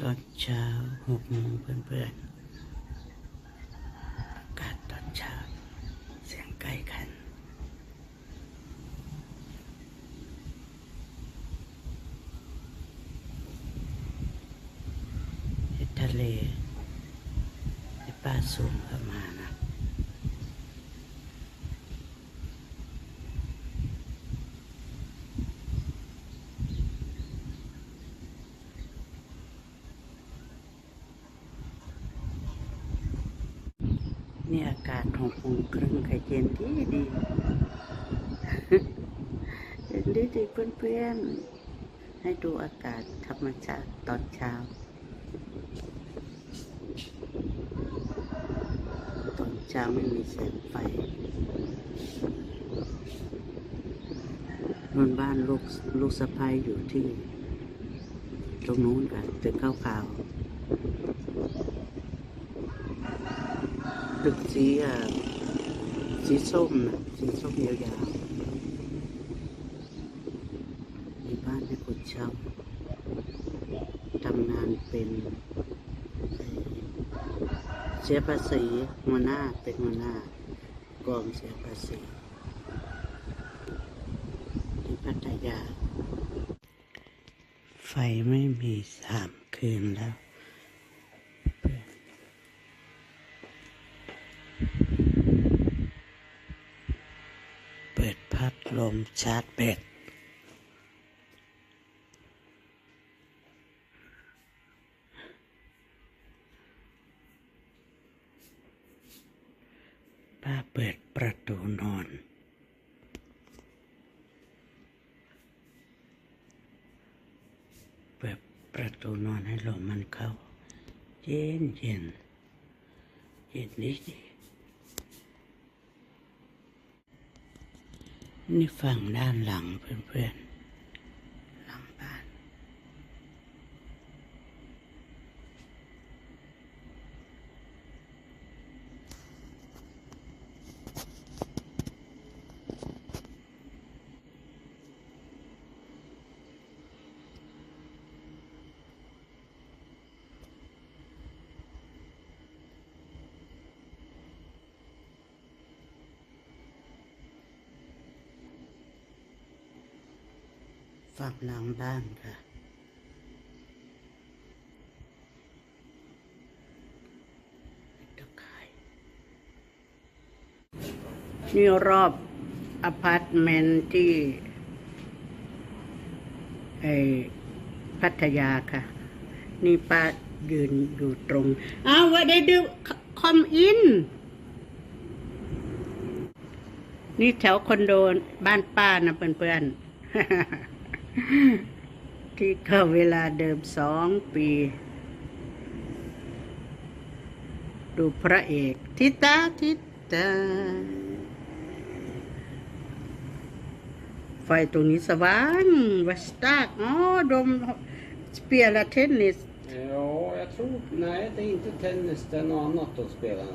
ตอนเช้าหกโมงเพื่อนๆอากาศตอนเช้า เสียงใกล้กันเห็นทะเลที่ป้าสูงเข้ามา นี่อากาศหกโมงครึ่งค่ะเย็นดีดีเย็นดีดีเพื่อนๆ ให้ดูอากาศธรรมชาติตอนเช้า ตอนเช้าไม่มีแสงไฟนนบ้านลูกลูกสะพ้ายอยู่ที่ ตรงนู้นค่ะตึกขาวๆ ตึกสีสีส้มนะสีส้มยาวๆมีบ้านให้คนเช่าทำงานเป็นเอ่อเสียภาษีหัวหน้าเป็นหัวหน้ากองเสียภาษีที่พัทยา ไฟไม่มีสามคืนแล้ว เปิดพัด ลมชาร์จแบตป้าเปิดประตูนอน เปิดประตูนอนให้ลมมันเข้า เย็นเย็นเย็นดีดี นี่ฝั่งด้านหลังเพื่อนๆ หลังบ้าน ฝั่งหลังบ้านค่ะ นี่รอบอพาร์ตเมนต์ที่ไอพัทยาค่ะ นี่ป้ายืนอยู่ตรง อ้าวว่าได้ดูคอมอินนี่แถวคอนโดบ้านป้านะเพื่อนๆ ที่เข้าเวลาเดิมสองปี ดูพระเอกทิตาทิตาไฟตรงนี้สว่างวัสตากอ๋อดมสเปียร์เทนนิส Ja, jag tror... Nej, det är inte tennis. Det är något annat de spelar.